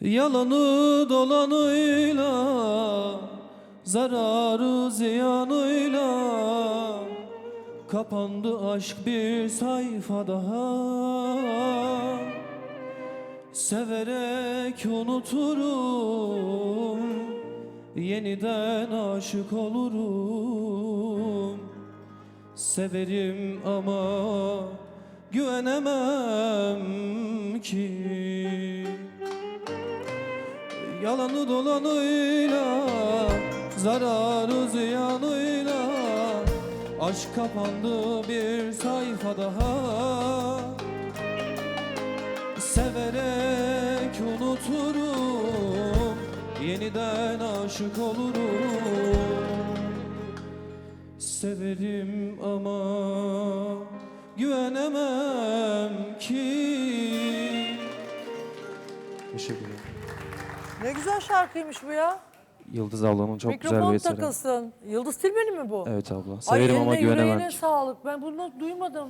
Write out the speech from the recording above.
Yalanı dolanıyla Zararı ziyanıyla Kapandı aşk bir sayfa daha. Severek unuturum Yeniden aşık olurum. Severim ama güvenemem ki Yalanı dolanıyla Zararı ziyanıyla Aşk kapandı bir sayfa daha. Severek unuturum Yeniden aşık olurum. Severim ama güvenemem ki. Teşekkür ederim. Ne güzel şarkıymış bu ya. Yıldız ablamın çok güzel Mikrofon bir eseri. takılsın. Yıldız Tilbe'nin mi bu? Evet abla. Ay Severim ama eline güvenemem yüreğine sağlık. Ben bunu duymadım.